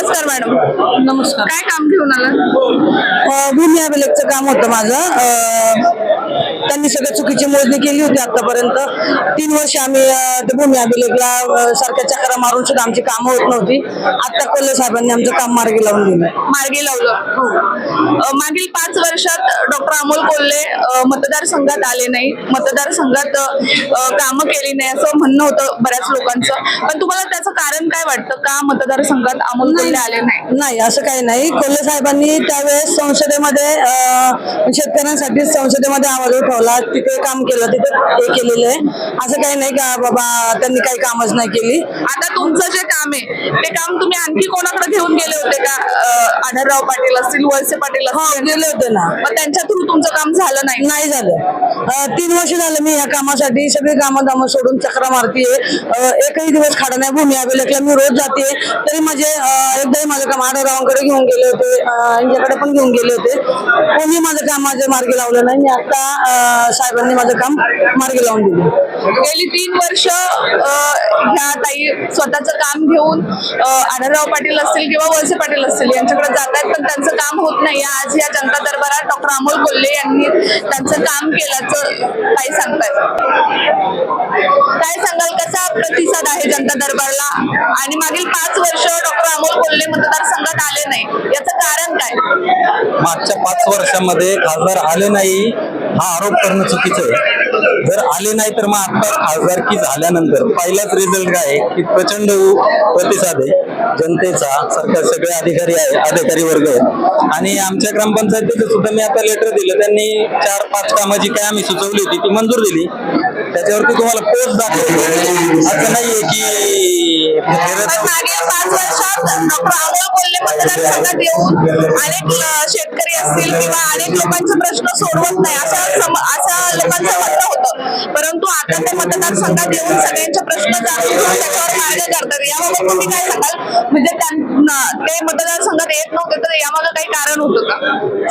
नमस्कार मॅडम. नमस्कार. काय काम घेऊन आला भूमी अभिलेखचं काम होतं माझं. अ, त्यांनी सगळं चुकीची मोजणी केली होती आतापर्यंत. तीन वर्ष आम्ही ते भूमी अभिलेखला सारख्या चक्रा मारून सुद्धा आमची कामं होत नव्हती. आता कोल्हे साहेबांनी आमचं काम मार्गी लावून दिलं. मार्गी लावलं. अ, मागील पाच वर्षात डॉक्टर अमोल कोल्हे मतदारसंघात आले नाही मतदारसंघात कामं केली नाही असं म्हणणं होतं बऱ्याच लोकांचं. पण तुम्हाला त्याचं कारण काय वाटतं? का मतदारसंघात अमोल कोल्हे आले नाही नाही असं काही नाही. कोल्हे साहेबांनी त्यावेळेस संसदेमध्ये शेतकऱ्यांसाठी संसदेमध्ये आवाज उठवला. तिथे काम केलं तिथे हे केलेलं आहे. असं काही नाही का बाबा त्यांनी काही कामच नाही केली. आता तुमचं जे काम आहे ते काम तुम्ही आणखी कोणाकडे घेऊन गेले होते का? आढळराव पाटील असतील वळसे पाटील हो गेले होते ना. मग त्यांच्या थ्रू तुमचं काम झालं नाही? नाही झालं. तीन वर्ष झालं मी या कामासाठी. सगळी कामं दामं सोडून चक्रा मारतीये. एकही दिवस खाडा नाही भूमी अभिलेखला मी रोज जाते तरी माझे अं, एकदाही माझं काम आढळरावांकडे घेऊन गेले होते. यांच्याकडे पण घेऊन गेले होते. कोणी माझं काम माझ्या मार्गी लावलं नाही. मी आता साहेबांनी माझं काम मार्गी लावून दिलं. गेली तीन वर्ष ह्या ताई स्वतःचं काम घेऊन आढळराव पाटील असतील किंवा वळसे पाटील असतील यांच्याकडे जात आहेत पण त्यांचं काम होत नाही. आज या जनता दरबारात डॉक्टर अमोल कोल्हे यांनी त्यांचं काम केल्याचं ताई सांगतायत. काय सांगाल कसा प्रतिसाद आहे जनता दरबारला? आणि मागील पाच वर्ष डॉक्टर अमोल कोल्हे मतदारसंघात आले नाही. याचं कारण काय? मागच्या पाच वर्षामध्ये खासदार आले नाही. हा आरोप करणं चुकीचं आहे. जर आले नाही तर मग आता खासदारकी झाल्यानंतर पहिलाच रिझल्ट काय आहे? की प्रचंड प्रतिसाद आहे. जनतेचा सरकार सगळे अधिकारी आहे अधिकारी वर्ग आहे आणि आमच्या ग्रामपंचायतीचं सुद्धा मी आता लेटर दिलं. त्यांनी चार पाच कामं जी काय आम्ही सुचवली होती ती मंजूर दिली. त्याच्यावरती तुम्हाला पोस्ट दाखवतो. असं नाहीये की पण पाच वर्षात डॉक्टर अमोल कोल्हे मतदारसंघात येऊन अनेक शेतकरी असतील किंवा अनेक लोकांचे प्रश्न सोडवत नाही. असं सम- असं लोकांचं म्हणणं होतं. परंतु आता ते मतदारसंघात येऊन सगळ्यांचे प्रश्न त्याच्यावर मार्ग करतात याबाबत तुम्ही काय सांगाल? म्हणजे ते मतदारसंघात येत नव्हते तर यामागे काही कारण होतं का?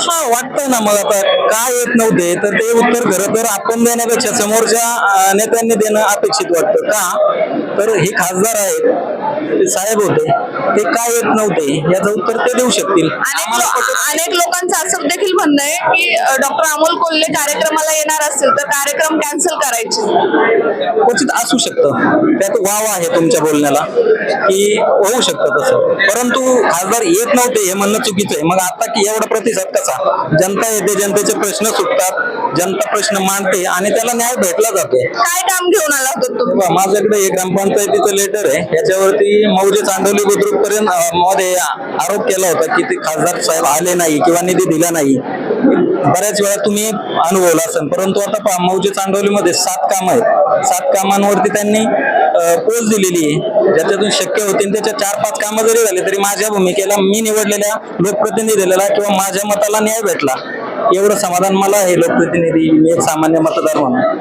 हा वाटतंय ना मग आता. काय येत नव्हते तर ते उत्तर खरं तर आपण देण्यापेक्षा समोरच्या नेत्यांनी देणं अपेक्षित वाटतं. का? तर हे खासदार आहेत ते साहेब होते ते काय येत नव्हते याचं उत्तर ते देऊ शकतील. अनेक लोकांचं असं देखील म्हणणं आहे की डॉक्टर अमोल कोल्हे कार्यक्रमाला येणार असतील तर कार्यक्रम कॅन्सल करायचे. क्वचित असू शकतं. त्यात वाव आहे तुमच्या बोलण्याला की होऊ शकतं तसं. परंतु खासदार येत नव्हते हे म्हणणं चुकीचं आहे. मग आता की एवढा प्रतिसाद कसा? जनता येते जनतेचे प्रश्न सुटतात जनता प्रश्न मांडते आणि त्याला न्याय भेटला जातो काय काम घेऊन आला होता माझ्याकडे एक ग्रामपंचायतीचं लेटर आहे. याच्यावरती मौजे चांदोली बुद्रुक पर्यंत मध्ये आरोप केला होता की ते खासदार साहेब आले नाही किंवा निधी दिला नाही. बऱ्याच वेळा तुम्ही अनुभवला असेल. परंतु आता पहा मौजे चांडवलीमध्ये सात कामं आहेत. सात कामांवरती त्यांनी पोच दिलेली आहे. ज्याच्यातून शक्य होतील त्याच्या चार पाच कामं जरी झाली तरी माझ्या भूमिकेला मी निवडलेल्या लोकप्रतिनिधीला किंवा माझ्या मताला न्याय भेटला. एवढं समाधान मला हे लोकप्रतिनिधी मी एक सामान्य मतदार म्हणून.